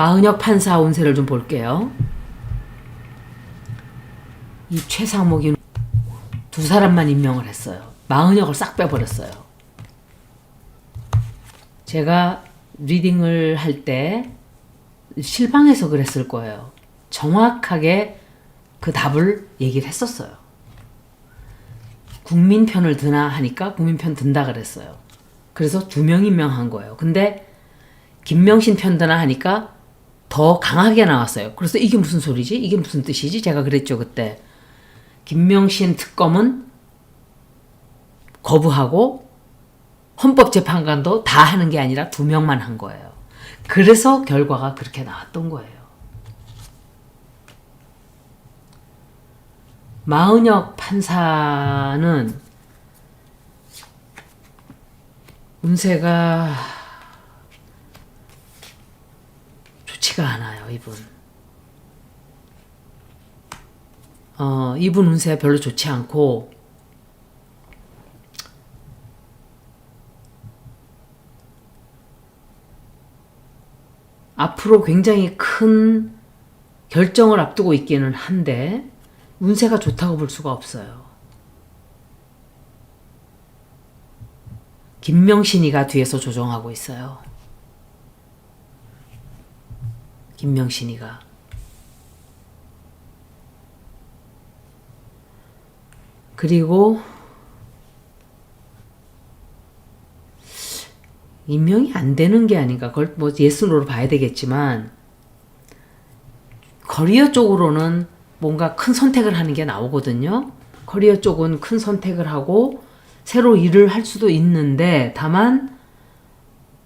마은혁 판사 운세를 좀 볼게요. 이 최상목이 두 사람만 임명을 했어요. 마은혁을 싹 빼버렸어요. 제가 리딩을 할 때 실방에서 그랬을 거예요. 정확하게 그 답을 얘기를 했었어요. 국민 편을 드나 하니까 국민 편 든다 그랬어요. 그래서 두 명 임명한 거예요. 근데 김명신 편 드나 하니까 더 강하게 나왔어요. 그래서 이게 무슨 소리지? 이게 무슨 뜻이지? 제가 그랬죠, 그때. 김명신 특검은 거부하고 헌법재판관도 다 하는 게 아니라 두 명만 한 거예요. 그래서 결과가 그렇게 나왔던 거예요. 마은혁 판사는 운세가 좋지가 않아요, 이분. 어, 이분 운세 별로 좋지 않고, 앞으로 굉장히 큰 결정을 앞두고 있기는 한데, 운세가 좋다고 볼 수가 없어요. 김명신이가 뒤에서 조정하고 있어요. 김명신이가. 그리고 임명이 안 되는 게 아닌가. 그걸 뭐 예순으로 봐야 되겠지만 커리어 쪽으로는 뭔가 큰 선택을 하는 게 나오거든요. 커리어 쪽은 큰 선택을 하고 새로 일을 할 수도 있는데 다만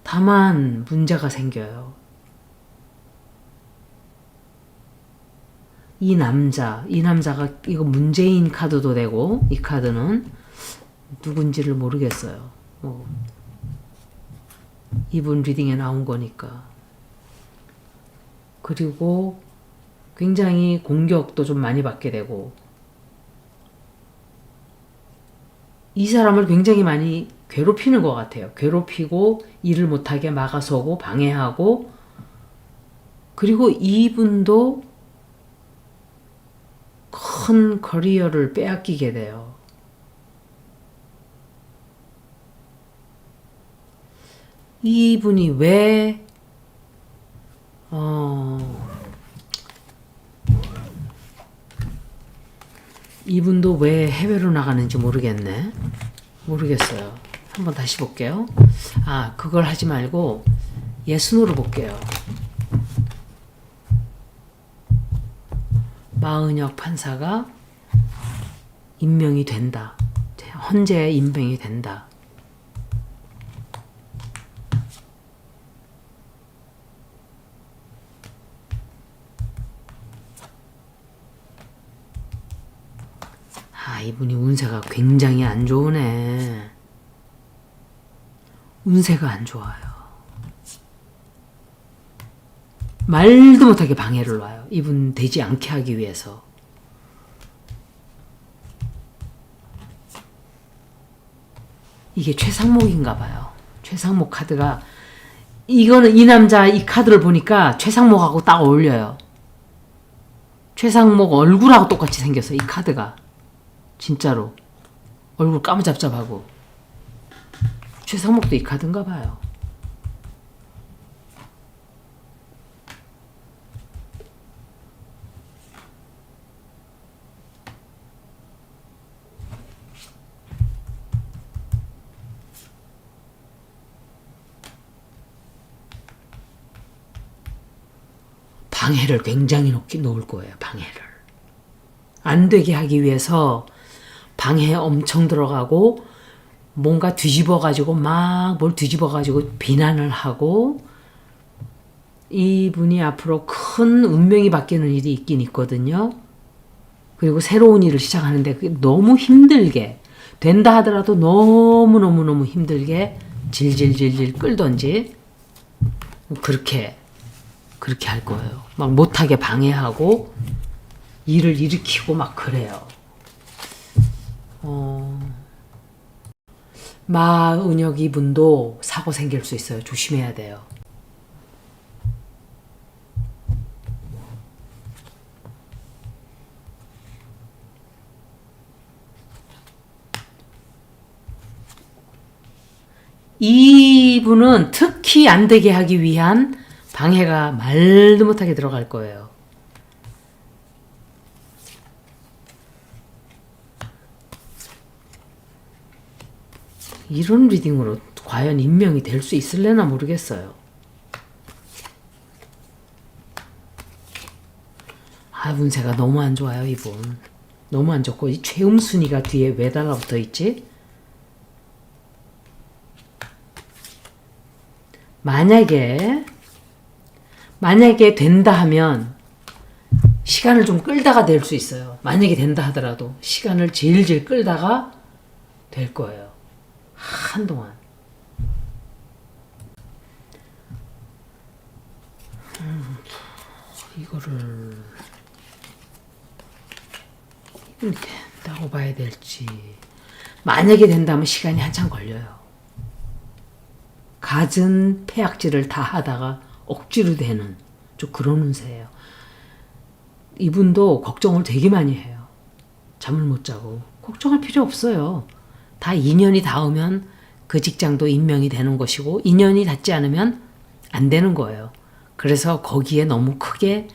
다만 문제가 생겨요. 이 남자, 이 남자가 이거 문재인 카드도 되고 이 카드는 누군지를 모르겠어요. 뭐 이분 리딩에 나온 거니까. 그리고 굉장히 공격도 좀 많이 받게 되고 이 사람을 굉장히 많이 괴롭히는 것 같아요. 괴롭히고 일을 못하게 막아서고 방해하고 그리고 이분도 큰 커리어를 빼앗기게 돼요. 이분이 왜, 어, 이분도 왜 해외로 나가는지 모르겠네. 모르겠어요. 한번 다시 볼게요. 아, 그걸 하지 말고 예순으로 볼게요. 마은혁 판사가 임명이 된다. 헌재 임명이 된다. 아, 이분이 운세가 굉장히 안 좋으네. 운세가 안 좋아요. 말도 못하게 방해를 놔요. 이분 되지 않게 하기 위해서. 이게 최상목인가 봐요. 최상목 카드가 이거는 이 남자 이 카드를 보니까 최상목하고 딱 어울려요. 최상목 얼굴하고 똑같이 생겼어 이 카드가 진짜로 얼굴 까무잡잡하고 최상목도 이 카드인가 봐요. 방해를 굉장히 높게 놓을 거예요. 방해를 안 되게 하기 위해서 방해 엄청 들어가고 뭔가 뒤집어 가지고 막 뭘 뒤집어 가지고 비난을 하고 이분이 앞으로 큰 운명이 바뀌는 일이 있긴 있거든요. 그리고 새로운 일을 시작하는데 그게 너무 힘들게 된다 하더라도 너무 너무 너무 힘들게 질질질질 끌던지 그렇게 그렇게 할 거예요. 막 못하게 방해하고 일을 일으키고 막 그래요. 어, 마은혁 이분도 사고 생길 수 있어요. 조심해야 돼요. 이분은 특히 안 되게 하기 위한 방해가 말도 못하게 들어갈 거예요. 이런 리딩으로 과연 임명이 될 수 있을래나 모르겠어요. 아, 운세가 너무 안 좋아요, 이분. 너무 안 좋고, 이 최음순위가 뒤에 왜 달라붙어 있지? 만약에, 만약에 된다 하면, 시간을 좀 끌다가 될 수 있어요. 만약에 된다 하더라도, 시간을 질질 끌다가 될 거예요. 한동안. 음, 이거를 이분이 된다고 봐야 될지 만약에 된다면 시간이 한참 걸려요. 갖은 폐악질을 다 하다가 억지로 되는 좀 그런 운세예요. 이분도 걱정을 되게 많이 해요. 잠을 못 자고 걱정할 필요 없어요. 다 인연이 닿으면 그 직장도 임명이 되는 것이고 인연이 닿지 않으면 안 되는 거예요. 그래서 거기에 너무 크게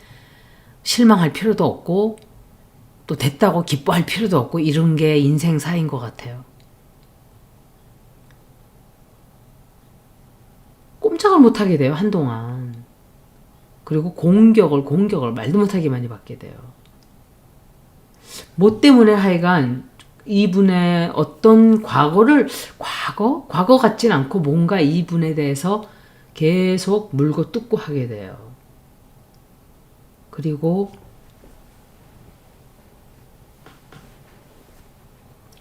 실망할 필요도 없고 또 됐다고 기뻐할 필요도 없고 이런 게 인생 사인 것 같아요. 꼼짝을 못하게 돼요 한동안. 그리고 공격을 공격을 말도 못하게 많이 받게 돼요. 뭐 때문에 하여간 이분의 어떤 과거를 과거 과거 같진 않고 뭔가 이분에 대해서 계속 물고 뜯고 하게 돼요. 그리고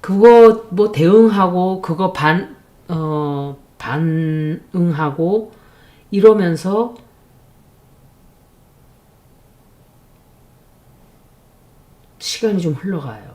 그거 뭐 대응하고 그거 반 어 반응하고 이러면서 시간이 좀 흘러가요.